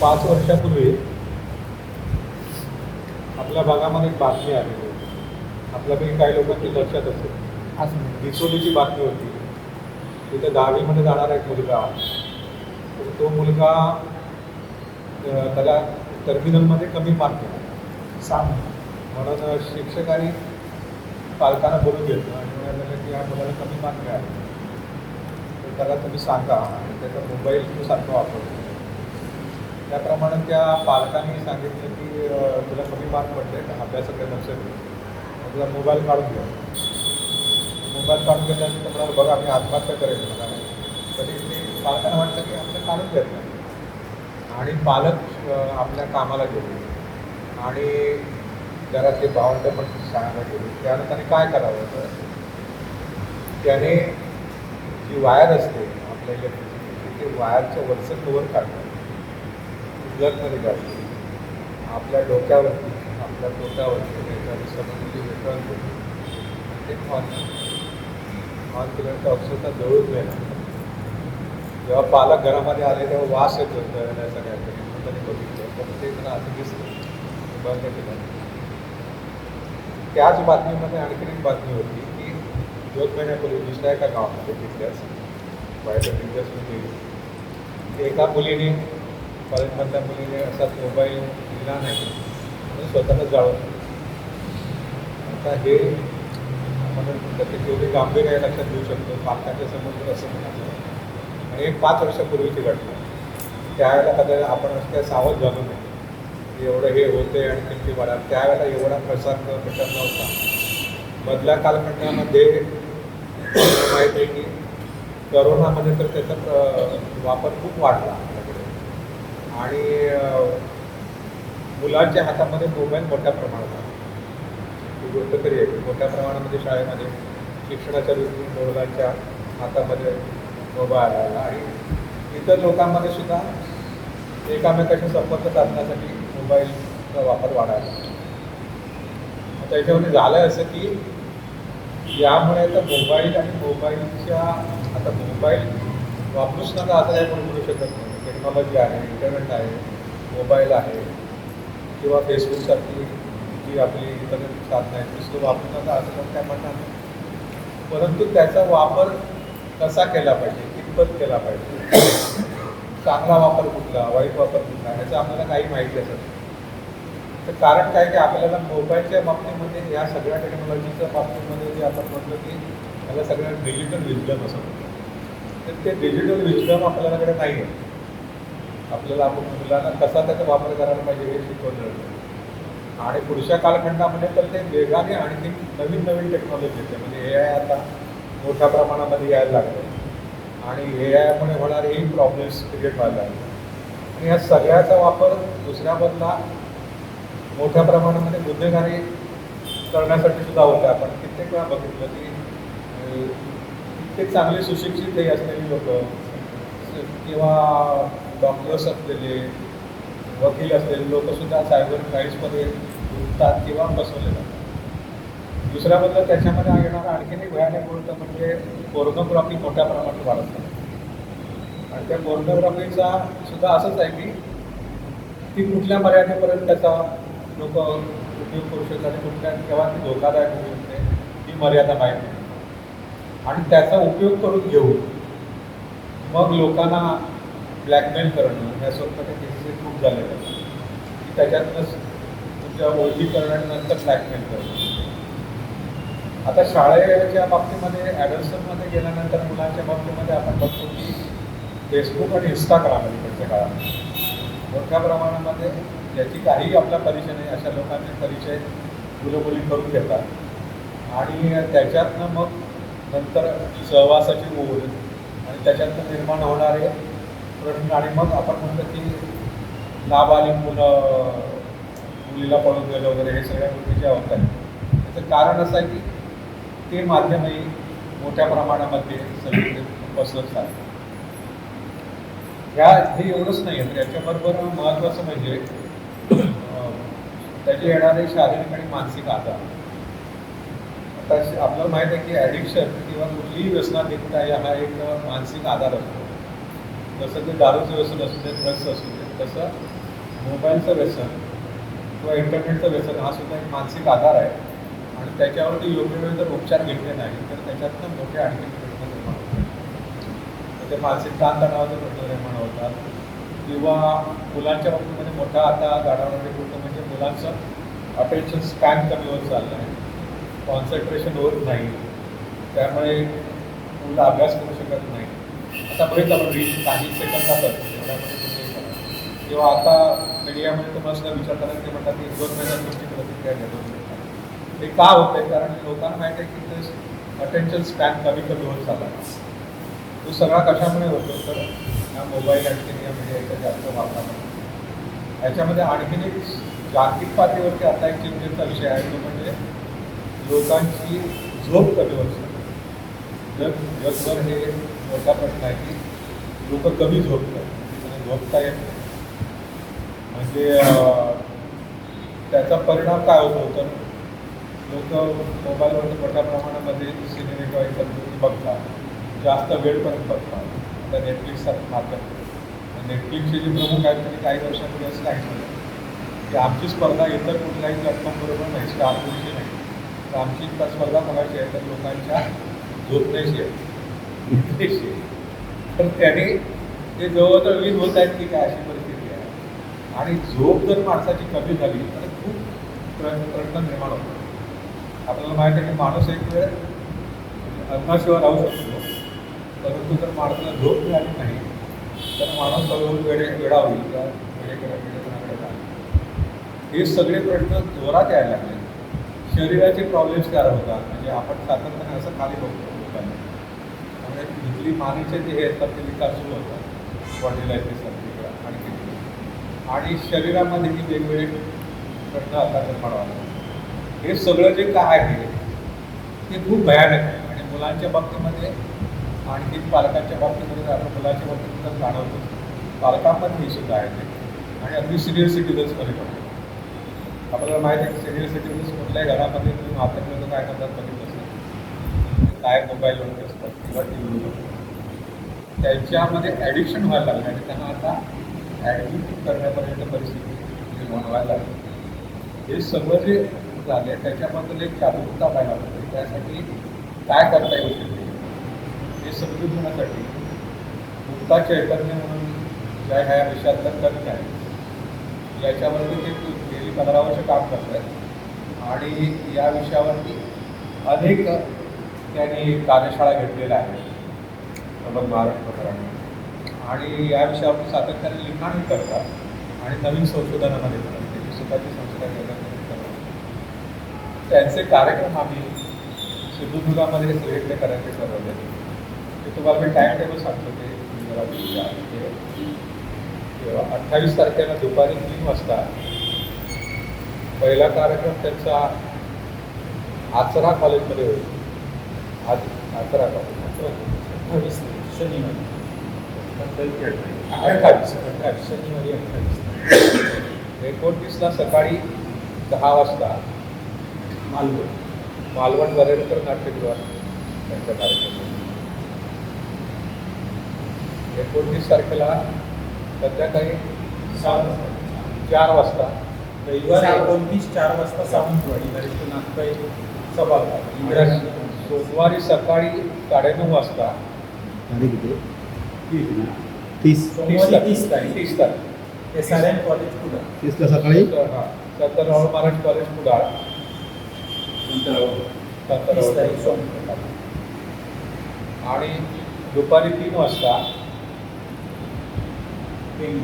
पाच वर्षापूर्वी आपल्या भागामध्ये एक बातमी आलेली आपल्यापैकी काही लोकांची लक्षात असेल. असं दिसोलीची बातमी होती. तिथे दहावीमध्ये जाणारा एक मुलगा. तर तो मुलगा त्याला टर्मिनलमध्ये कमी मार्क आहे सांग. म्हणून शिक्षकांनी पालकांना बोलून घेतलं आणि म्हणाले की या मुलाला कमी मार्क मिळाले. तर त्याला तुम्ही सांगा. आणि त्याचा मोबाईल तो सारखा वापरतो. त्याप्रमाणे त्या पालकांनी सांगितलं की तुला कमी मार्क पडले अभ्यासाकडे लक्ष दे तुला मोबाईल काढून घ्या मोबाईल काढून घेतल्यानंतर म्हणाल बघा आम्ही आत्महत्या करेल म्हणाले तरी ते पालकांना वाटतं की आपलं काढून घेत नाही. आणि पालक आपल्या कामाला गेले. आणि घरातले भावंड पण शाळेला गेले. त्यानंतर त्याने काय करावं? तर त्याने जी वायर असते आपल्या इलेक्ट्रिसिटीची ते वायरचं वरचं कवर काढलं. जगमध्ये काढली आपल्या डोक्यावरती आपल्या पोटावरती त्याच्यावर समजली वितरण केली ते ऑन ऑन केल्यानंतर अक्षरशः जळून गेला जेव्हा पालक घरामध्ये आले तेव्हा वास येत होता या सगळ्यांकडे म्हणून त्यांनी बघितलं. पण ते मला असं दिसलं. बंद केलं. त्याच बातमीमध्ये आणखी एक बातमी होती की दोन महिन्यापूर्वी दुसऱ्या एका गावामध्ये तिथल्याच बाहेर तिथल्याच होती. एका मुलीने कॉलेजमधल्या मुलीने असाच मोबाईल दिला नाही म्हणून स्वतःला जाळवत आता हे आपण त्याचे तेवढे गांभीर्य आहे लक्षात घेऊ शकतो. पालकांच्या समोर असं म्हणायचं आणि एक पाच वर्षापूर्वीची घटना त्यावेळेला कदाचित आपण असं काय सावध झालो नाही. एवढं हे होते आणि किमती वाढा. त्यावेळेला एवढा प्रसार प्रचार नव्हता मधल्या कालखंडामध्ये माहिती आहे की करोनामध्ये तर त्याचा वापर खूप वाढला. आणि मुलांच्या हातामध्ये मोबाईल मोठ्या प्रमाणात ही गोष्ट तरी आहे मोठ्या प्रमाणामध्ये शाळेमध्ये शिक्षणाच्या दृष्टीने मुलांच्या हातामध्ये मोबाईल आला आणि इतर लोकांमध्ये सुद्धा एकामेकाशी संपर्क साधण्यासाठी मोबाईलचा वापर वाढायला आता त्याच्यामध्ये झालं असं की यामुळे आता मोबाईल आणि मोबाईलच्या आता मोबाईल वापरूच नका असं काही म्हणू शकत नाही. टेक्नॉलॉजी आहे इंटरनेट आहे मोबाईल आहे किंवा फेसबुकसारखी जी आपली इंटरनेट साधनं आहेत नुसतं वापरून आता असं पण काय म्हणणार नाही परंतु त्याचा वापर कसा केला पाहिजे कितपत केला पाहिजे चांगला वापर कुठला वाईट वापर कुठला ह्याचं आपल्याला काही माहिती असत तर कारण काय की आपल्याला मोबाईलच्या बाबतीमध्ये या सगळ्या टेक्नॉलॉजीच्या बाबतीमध्ये जे आपण म्हटलं की त्याला सगळ्या डिजिटल विजडम असं म्हणतो तर ते डिजिटल विजडम आपल्याकडे नाही आहे आपल्याला आपण मुलांना कसा त्याचा वापर करायला पाहिजे हे शिकवलं आणि पुढच्या कालखंडामध्ये तर ते वेगाने आणखी नवीन नवीन टेक्नॉलॉजी येते. म्हणजे ए आय आता मोठ्या प्रमाणामध्ये यायला लागलं आणि ए आयमुळे होणारेही प्रॉब्लेम्स क्रिएट व्हायला लागले. आणि या सगळ्याचा वापर दुसऱ्या बदला मोठ्या प्रमाणामध्ये गुन्हेगारी करण्यासाठी सुद्धा होतं आपण. कित्येक वेळा बघितलं की कित्येक चांगले सुशिक्षित हे असलेली लोक किंवा डॉक्टर्स असलेले वकील असलेले लोकसुद्धा सायबर क्राईम्समध्ये गुंततात किंवा फसवले जातात. दुसरा बद्दल त्याच्यामध्ये येणारा आणखीन एक भयानक गोष्ट म्हणजे पोर्नोग्राफी मोठ्या प्रमाणात वाढत आहे. आणि त्या पोर्नोग्राफीचा सुद्धा असंच आहे की ती कुठल्या मर्यादेपर्यंत त्याचा लोक उपयोग करू शकतात आणि कुठल्या केव्हा ती धोकादायक होऊ शकते ही मर्यादा माहीत नाही आणि त्याचा उपयोग करून घेऊन मग लोकांना ब्लॅकमेल करणं ह्या स्वतःच्या केसेस खूप झालेले आहेत. की त्याच्यातनंच तुमच्या ओळखी करण्यानंतर ब्लॅकमेल करणं. आता शाळेच्या बाबतीमध्ये ॲडल्सनमध्ये गेल्यानंतर मुलांच्या बाबतीमध्ये आपण बघतो की फेसबुक आणि इंस्टाग्राम अलीकडच्या काळात मोठ्या प्रमाणामध्ये ज्याची काही आपला परिचय नाही अशा लोकांचे परिचय मुलं मुली करून घेतात. आणि त्याच्यातनं मग नंतर सहवासाची ओढ आणि त्याच्यातनं निर्माण होणारे प्रश्न आणि मग आपण म्हणतो की लाभ आली मुलं मुलीला पळून गेलं वगैरे हे सगळ्या गोष्टी ज्या होत आहेत त्याचं कारण असं आहे की ते माध्यमही मोठ्या प्रमाणामध्ये सगळीकडे पसरत आहे ह्या हे एवढंच नाही तर याच्याबरोबर महत्त्वाचं म्हणजे त्याचे येणारे शारीरिक आणि मानसिक आजार. आता आपल्याला माहीत आहे की ॲडिक्शन किंवा कुठलीही आहे हा एक मानसिक आजार असतो. जसं ते दारूचं व्यसन असू दे ड्रग्स असू दे तसं मोबाईलचं व्यसन किंवा इंटरनेटचं व्यसन हा सुद्धा एक मानसिक आधार आहे. आणि त्याच्यावरती योग्य वेळ जर उपचार घेतले नाही तर त्याच्यातनं मोठे आणखी प्रश्न निर्माण होतात. ते मानसिक ताणतणावाचे प्रश्न निर्माण होतात. किंवा मुलांच्या बाबतीमध्ये मोठा आता जाणवणारी गोष्ट म्हणजे मुलांचं अटेन्शन स्पॅन कमी होत चाललं आहे कॉन्सन्ट्रेशन होत नाही. त्यामुळे मुलं अभ्यास करू शकत नाही. आता बरेच आपण वीस काही सेकंद त्यामुळे किंवा आता मीडियामध्ये तुम्हाला सुद्धा विचारताना ते म्हणतात की दोन महिन्यात तुमची प्रतिक्रिया घ्या ते का होत आहे कारण लोकांना माहिती आहे की ते अटेन्शन स्पॅन कमी कमी होत चालला. तो सगळा कशामुळे होतो? तर या मोबाईल आणखी या मीडियाच्या जास्त वापरामुळे याच्यामध्ये आणखीन एक जागतिक पातळीवरती आता एक चिंतेचा विषय आहे तो म्हणजे लोकांची झोप कमी होत चालली. जग जगभर हे मोठा प्रश्न आहे की लोक कमी झोपतात. झोपता येत नाही. म्हणजे त्याचा परिणाम काय होतो? तर लोक मोबाईलवरती मोठ्या प्रमाणामध्ये सिनेमे किंवा इतर गोष्टी बघतात. जास्त वेळपर्यंत बघतात. आता नेटफ्लिक्ससारखं माध्यम नेटफ्लिक्सचे जे प्रमुख आहेत त्यांनी काही वर्षापूर्वी असं सांगितलं की म्हणजे आमची स्पर्धा इतर कुठल्याही प्लॅटफॉर्म बरोबर नाही स्टार नाही. तर आमची स्प- स्पर्धा कोणाची आहे तर लोकांच्या झोपण्याची आहे. पण आहे. तर त्याने ते जवळजवळ वीज होत आहेत की काय अशी परिस्थिती आहे? आणि झोप जर माणसाची कमी झाली तर खूप प्रश्न निर्माण होतो. आपल्याला माहिती आहे की माणूस एक वेळ अन्नाशिवाय राहू शकतो. परंतु जर माणसाला झोप मिळाली नाही तर माणूस हळूहळू वेळे वेळा होईल किंवा वेळेकडे वेळेपणाकडे जाईल हे सगळे प्रश्न जोरात यायला लागले. शरीराचे प्रॉब्लेम्स तयार होतात. म्हणजे आपण सातत्याने असं खाली बघतो. लोकांना इथली भितरी मानेचे जे हे असतात ते विकास सुरू होतात. बॉडीला येते आणि आणखी आणि शरीरामध्येही वेगवेगळे प्रश्न आता निर्माण व्हायला हे सगळं जे काय आहे ते खूप भयानक आहे. आणि मुलांच्या बाबतीमध्ये आणखी पालकांच्या बाबतीमध्ये आपण मुलांच्या बाबतीत तर जाणवतो पालकांमध्ये सुद्धा आहे ते. आणि अगदी सिनियर सिटीजन्समध्ये पण. पडतो आपल्याला माहिती आहे की सिनियर सिटीजन्स कुठल्याही घरामध्ये तुम्ही म्हातारे लोक काय करतात बघितलं असेल काय मोबाईलवरती असतात किंवा त्यांच्यामध्ये ॲडिक्शन व्हायला लागलं आणि त्यांना आता ॲडमिट करण्यापर्यंत परिस्थिती म्हणजे निर्माण व्हायला लागली. हे सगळं जे झाले त्याच्याबद्दल एक जागरूकता पाहिजे होती त्यासाठी काय करता येऊ शकते हे समजून घेण्यासाठी मुक्ता चैतन्य म्हणून ज्या ह्या विषयातलं तज्ञ आहे याच्यावरती ते गेली पंधरा वर्ष काम करत आहेत आणि या विषयावरती अनेक त्यांनी कार्यशाळा घेतलेल्या आहेत. सबक महाराष्ट्राने आणि या विषयावर सातत्याने लिखाणही करतात आणि नवीन संशोधनामध्ये करतात त्याची स्वतःची संस्था करतात त्यांचे कार्यक्रम आम्ही सिंधुदुर्गामध्ये सगळीकडे करायचे ठरवले. ते तुम्हाला मी टाईम टेबल सांगतो ते. जरा तेव्हा अठ्ठावीस तारखेला दुपारी तीन वाजता पहिला कार्यक्रम त्यांचा आचरा कॉलेजमध्ये होईल आज कॉलेज अठ्ठावीस शनिवारी अठ्ठावीस अठ्ठावीस शनिवारी अठ्ठावीस एकोणतीसला सकाळी दहा वाजता मालवण. मालवण वरेडकर नाट्यगृहात त्यांचा कार्यक्रम. एकोणतीस तारखेला संध्याकाळी सात चार वाजता रविवारी एकोणतीस चार वाजता सावंतवाडी वरिष्ठ नागपाई सभागृह इंदिरा सोमवारी सकाळी साडेनऊ वाजता. तारीख किती? तीस सोमवारी तीस. तारीख. तीस तारीख. एस आर एम कॉलेज पुढं. तीसला सकाळी? हां. संतराव महाराज कॉलेज कुडाळ आणि दुपारी तीन वाजता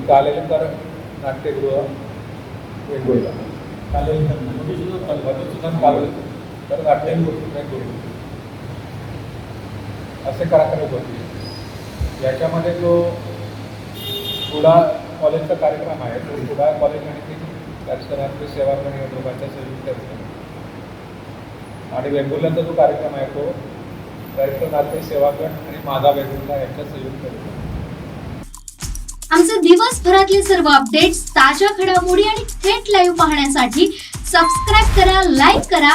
कालेलकर नाट्यगृह वेंगुर्ला. कालेलकर नाट्यगृह. असे कार्यक्रम होते याच्यामध्ये जो कुडा कॉलेजचा कार्यक्रम आहे तो कुडा कॉलेज आणि दर्शनार्थी सेवाग्राम या दोघांच्या संयुक्त आणि वेंगुर्ल्याचा जो कार्यक्रम आहे तो दर्शनार्थी सेवागण आणि माझा वेंगुर्ला यांच्या संयुक्त आहे. आमचे दिवसभरातले सर्व अपडेट्स ताज्या घडामोडी आणि थेट लाईव्ह पाहण्यासाठी सबस्क्राईब करा लाईक करा